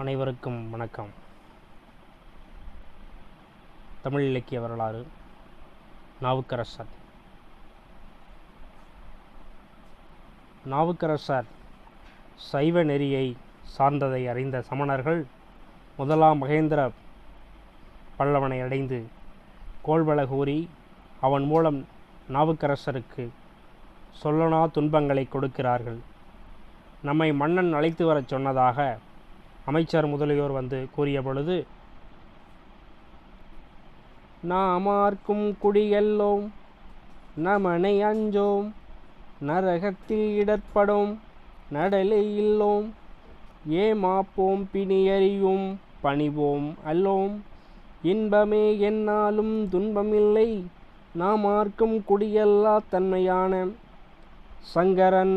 அனைவருக்கும் வணக்கம். தமிழ் இலக்கிய வரலாறு நாவுக்கரசர். நாவுக்கரசர் சைவ நெறியை சார்ந்ததை அறிந்த சமணர்கள் முதலாம் மகேந்திர பல்லவனை அடைந்து கோள்வள கூறி அவன் மூலம் நாவுக்கரசருக்கு சொல்லனா துன்பங்களை கொடுக்கிறார்கள். நம்மை மன்னன் அழைத்து வரச் சொன்னதாக அமைச்சர் முதலியோர் வந்து கூறிய பொழுது நாமார்க்கும் குடியெல்லோம் நமனை அஞ்சோம் நரகத்தில் இடர்ப்படும் நடலை இல்லோம் ஏமாப்போம் பிணியறியும் பணிவோம் அல்லோம். இன்பமே என்னாலும் துன்பமில்லை நாமார்க்கும் குடியல்லா தன்மையான சங்கரன்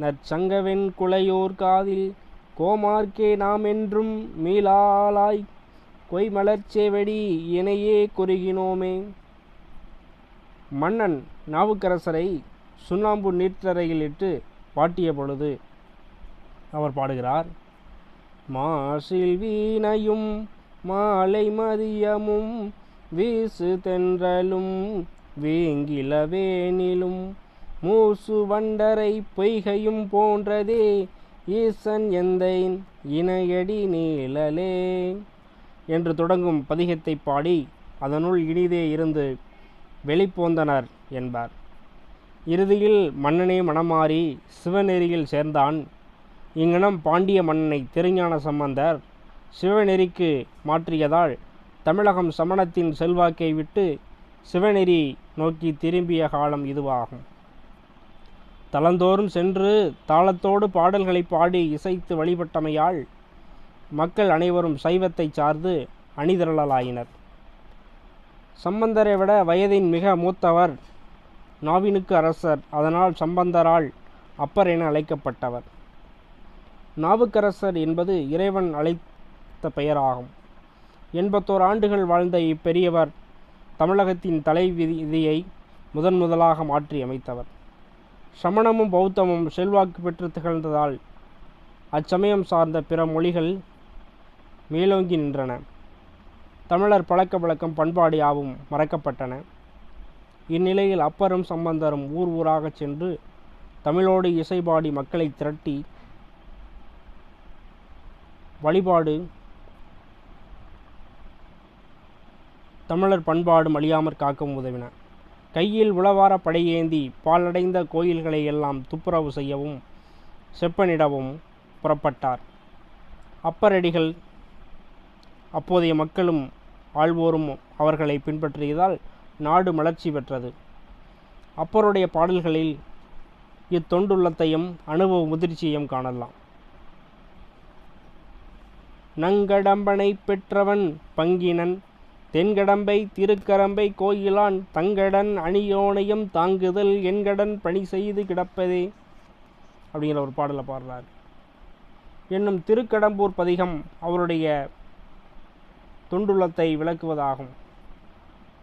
நற்சங்கவென் குலையோர் காதில் கோமார்க்கே நாம் என்றும் மீளாளாய் கொய்மலர்ச்சேவடி இணையே குறுகினோமே. மன்னன் நாவுக்கரசரை சுண்ணாம்பு நீர்த்தரையில் இட்டு பாட்டிய பொழுது அவர் பாடுகிறார் மாசில் வீணையும் மாலை மதியமும் வீசு தென்றலும் வேங்கிலவேனிலும். மூசு வண்டரை பொய்கையும் போன்றதே ஈசன் எந்தைன் இணையடி நீழலே. என்று தொடங்கும் பதிகத்தை பாடி அதனுள் இனிதே இருந்து வெளிப்போந்தனர் என்பார். இறுதியில் மன்னனே மனமாறி சிவநெறியில் சேர்ந்தான். இங்கனம் பாண்டிய மன்னனை திருஞான சம்பந்தர் சிவநெறிக்கு மாற்றியதால் தமிழகம் சமணத்தின் செல்வாக்கை விட்டு சிவநெறி நோக்கி திரும்பிய காலம் இதுவாகும். தளந்தோறும் சென்று தாளத்தோடு பாடல்களை பாடி இசைத்து வழிபட்டமையால் மக்கள் அனைவரும் சைவத்தை சார்ந்து அணிதிரளலாயினர். சம்பந்தரை விட வயதின் மிக மூத்தவர் நாவினுக்கு அரசர். அதனால் சம்பந்தரால் அப்பர் என அழைக்கப்பட்டவர். நாவுக்கரசர் என்பது இறைவன் அழைத்த பெயராகும். எண்பத்தோரு ஆண்டுகள் வாழ்ந்த இப்பெரியவர் தமிழகத்தின் தலை விதியை முதன் முதலாக மாற்றி அமைத்தவர் சமணமும் பௌத்தமும் செல்வாக்கு பெற்று திகழ்ந்ததால் அச்சமயம் சார்ந்த பிற மொழிகள் மேலோங்கி நின்றன. தமிழர் பழக்க வழக்கம் பண்பாடு யாவும் மறக்கப்பட்டன. இந்நிலையில் அப்பரும் சம்பந்தரும் ஊர் ஊராகச் சென்று தமிழோடு இசைபாடி மக்களை திரட்டி வழிபாடு தமிழர் பண்பாடு அழியாமற் காக்கவும் உதவின. கையில் உளவார படையேந்தி பாலடைந்த கோயில்களை எல்லாம் துப்புரவு செய்யவும் செப்பனிடவும் புறப்பட்டார். அப்பரடிகள் அப்போதைய மக்களும் ஆள்வோரும் அவர்களை பின்பற்றியதால் நாடு மலர்ச்சி பெற்றது. அப்பருடைய பாடல்களில் இத்தொண்டுள்ளத்தையும் அனுபவ முதிர்ச்சியையும் காணலாம். நங்கடம்பனை பெற்றவன் பங்கினன் தென்கடம்பை திருக்கரம்பை கோயிலான் தங்கடன் அணியோனையும் தாங்குதல் என்கடன் பணி செய்து கிடப்பதே. அப்படிங்கிற ஒரு பாடலை பாடுறார். என்னும் திருக்கடம்பூர் பதிகம் அவருடைய தொண்டுள்ளத்தை விளக்குவதாகும்.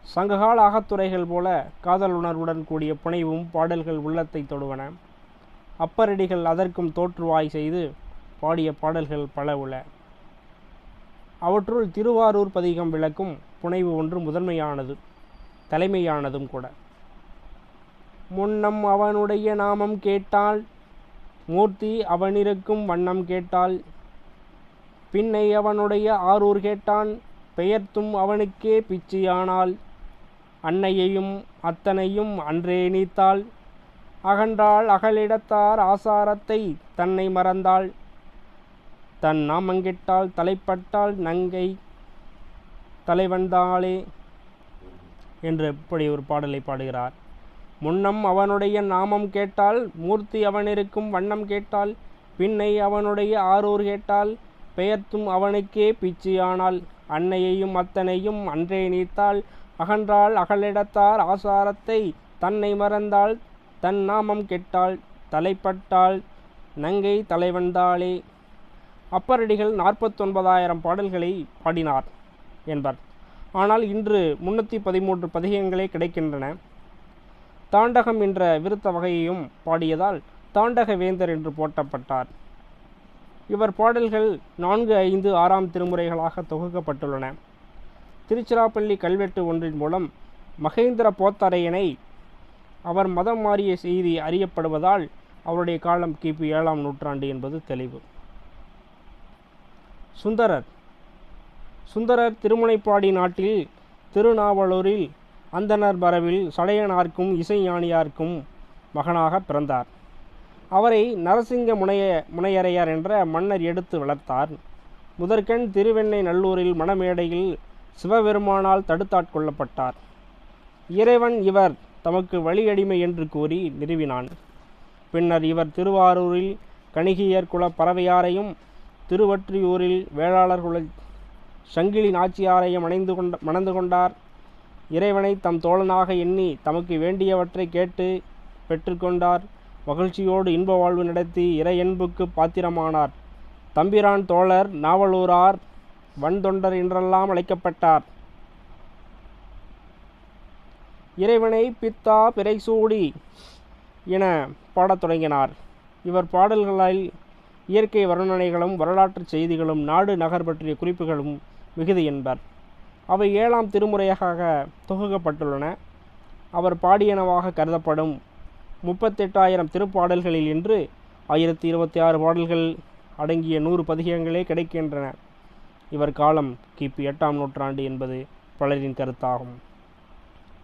சங்ககால அகத்துறைகள் போல காதல் உணர்வுடன் கூடிய புனைவும் பாடல்கள் உள்ளத்தை தொடுவன. அப்பரடிகள் அதற்கும் தோற்றுவாய் செய்து பாடிய பாடல்கள் பல உள. அவற்றுள் திருவாரூர் பதிகம் விளக்கும் புனைவு ஒன்று முதன்மையானது தலைமையானதும் கூட. முன்னம் அவனுடைய நாமம் கேட்டால் மூர்த்தி அவனிருக்கும் வண்ணம் கேட்டால் பின்னை அவனுடைய ஆரூர் கேட்டான் பெயர்த்தும் அவனுக்கே பிச்சியானால் அன்னையையும் அத்தனையும் அன்றே நீத்தாள். அகன்றாள் அகலிடத்தார் ஆசாரத்தை தன்னை மறந்தாள். தன் நாமங்கெட்டால் தலைப்பட்டால் நங்கை தலைவந்தாளே என்று இப்படி ஒரு பாடலை பாடுகிறார். முன்னம் அவனுடைய நாமம் கேட்டால் மூர்த்தி அவனிருக்கும் வண்ணம் கேட்டால் பின்னை அவனுடைய ஆரூர் கேட்டால் பெயர்த்தும் அவனுக்கே பிச்சியானால் அன்னையையும் அத்தனையும் அன்றே நீத்தாள் அகன்றால் அகலிடத்தார் ஆசாரத்தை தன்னை மறந்தாள் தன் நாமம் கெட்டாள் தலைப்பட்டாள் நங்கை தலைவந்தாளே அப்பரடிகள் நாற்பத்தொன்பதாயிரம் பாடல்களை பாடினார். என்பார். ஆனால் இன்று முன்னூற்றி பதிமூன்று பதிகங்களே கிடைக்கின்றன. தாண்டகம் என்ற விருத்த வகையையும் பாடியதால் தாண்டக வேந்தர் என்று போட்டப்பட்டார் இவர் பாடல்கள் நான்கு ஐந்து ஆறாம் திருமுறைகளாக தொகுக்கப்பட்டுள்ளன. திருச்சிராப்பள்ளி கல்வெட்டு ஒன்றின் மூலம் மகேந்திர போத்தரையனை அவர் மதம் மாறிய செய்தி அறியப்படுவதால் அவருடைய காலம் கிபி ஏழாம் நூற்றாண்டு என்பது தெளிவு. சுந்தரர் சுந்தரர் திருமுனைப்பாடி நாட்டில் திருநாவலூரில் அந்தனர் பரவில் சடையனார்க்கும் இசைஞானியார்க்கும் மகனாக பிறந்தார். அவரை நரசிங்க முனைய முனையரையர் என்ற மன்னர் எடுத்து வளர்த்தார். முதற்கண் திருவெண்ணை நல்லூரில் மணமேடையில் சிவபெருமானால் தடுத்தாட்கொள்ளப்பட்டார் இறைவன் இவர் தமக்கு வழியடிமை என்று கூறி நிறுவினான். பின்னர் இவர் திருவாரூரில் கணிகியர் குல பறவையாரையும் திருவற்றியூரில் வேளாளர் குல சங்கிலி நாச்சியாரையும் அணைந்து கொண்ட மணந்து கொண்டார். இறைவனை தம் தோழனாக எண்ணி தமக்கு வேண்டியவற்றை கேட்டு பெற்றுக்கொண்டார் மகிழ்ச்சியோடு இன்ப வாழ்வு நடத்தி இறையன்புக்கு பாத்திரமானார். தம்பிரான் தோழர் நாவலூரார் வன்தொண்டர் என்றெல்லாம் அழைக்கப்பட்டார். இறைவனை பித்தா பிறைசூடி என பாடத் தொடங்கினார். இவர் பாடல்களில் இயற்கை வர்ணனைகளும் வரலாற்று செய்திகளும் நாடு நகர் பற்றிய குறிப்புகளும் மிகுதி என்பர். அவை ஏழாம் திருமுறையாக தொகுக்கப்பட்டுள்ளன. அவர் பாடியனவாக கருதப்படும் முப்பத்தெட்டாயிரம் திருப்பாடல்களில் இன்று ஆயிரத்தி இருபத்தி ஆறு பாடல்கள் அடங்கிய நூறு பதிகங்களே கிடைக்கின்றன. இவர் காலம் கிபி எட்டாம் நூற்றாண்டு என்பது பலரின் கருத்தாகும்.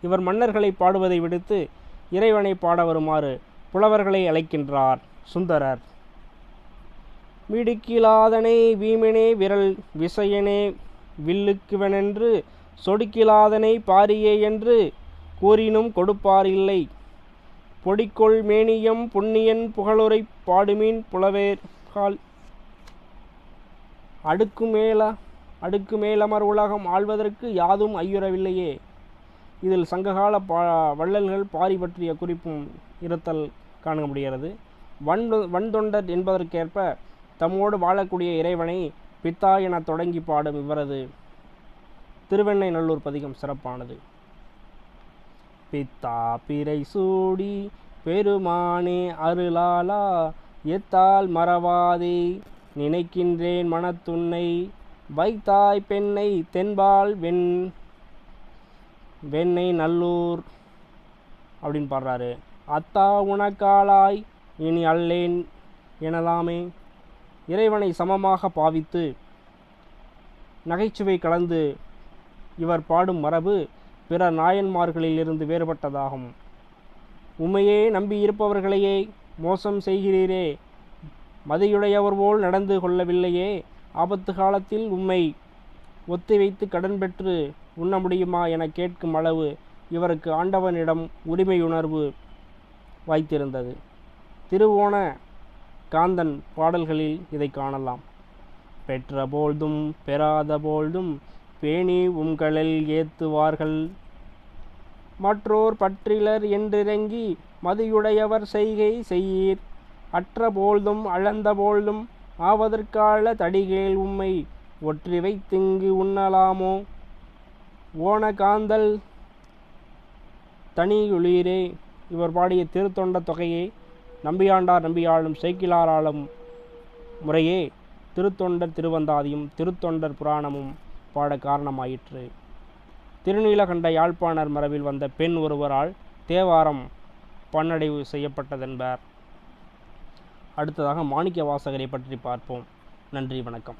இவர் மன்னர்களை பாடுவதை விடுத்து இறைவனை பாட வருமாறு புலவர்களை அழைக்கின்றார் சுந்தரர். மிடுக்கிலாதனே வீமனே விரல் விசையனே வில்லுக்குவனென்று சொடுக்கிலாதனை பாரியே என்று கூறினும் கொடுப்பார் இல்லை. பொடிக்கொள் மேனியம் புண்ணியன் புகழுரை பாடுமீன் புலவேர்கால் அடுக்கு மேல அடுக்கு மேலமர் உலகம் ஆழ்வதற்கு யாதும் ஐயுறவில்லையே. இதில் சங்ககால பா வள்ளல்கள் பாரி பற்றிய குறிப்பும் இருத்தல் காண முடிகிறது. வன் வன்தொண்டர் என்பதற்கேற்ப தம்மோடு வாழக்கூடிய இறைவனை பித்தா என தொடங்கி பாடும் இவரது திருவெண்ணை நல்லூர் பதிகம் சிறப்பானது. பித்தா பிறை சூடி பெருமானே அருளாலா எத்தால் மறவாதே நினைக்கின்றேன் மனத்துன்னை வைத்தாய் பெண்ணை தென்பால் வெண் வெண்ணை நல்லூர் அப்படின்னு பாடுறாரு. அத்தா உனக்காலாய் இனி அல்லேன் எனலாமே. இறைவனை சமமாக பாவித்து நகைச்சுவை கலந்து இவர் பாடும் மரபு பிற நாயன்மார்களிலிருந்து வேறுபட்டதாகும். உண்மையே நம்பி இருப்பவர்களையே மோசம் செய்கிறீரே. மதியுடையவர் போல் நடந்து கொள்ளவில்லையே. ஆபத்து காலத்தில் உம்மை ஒத்திவைத்து கடன் பெற்று உண்ண முடியுமா என கேட்கும் அளவு இவருக்கு ஆண்டவனிடம் உரிமையுணர்வு வாய்த்திருந்தது திருவோண காந்தன் பாடல்களில் இதை காணலாம். பெற்ற போழ்தும் பெறாத போழ்தும் பேணி உங்களில் ஏத்துவார்கள். மற்றோர் பற்றிலர் என்றிறங்கி மதியுடையவர் செய்கை செய்யீர். அற்ற போழ்தும் அளந்த போழ்தும் ஆவதற்கால தடிகேள் உம்மை ஒற்றி வைத்திங்கு உண்ணலாமோ? ஓன காந்தல் தனியுளீரே இவர் பாடிய திருத்தொண்ட தொகையை. நம்பியாண்டார் நம்பியாளும் சேக்கிலாராலும் முறையே திருத்தொண்டர் திருவந்தாதியும் திருத்தொண்டர் புராணமும் பாட காரணமாயிற்று. திருநீலகண்ட யாழ்ப்பாணர் மரபில் வந்த பெண் ஒருவரால் தேவாரம் பன்னடைவு செய்யப்பட்டதென்பர். அடுத்ததாக மாணிக்க வாசகரை பற்றி பார்ப்போம். நன்றி வணக்கம்.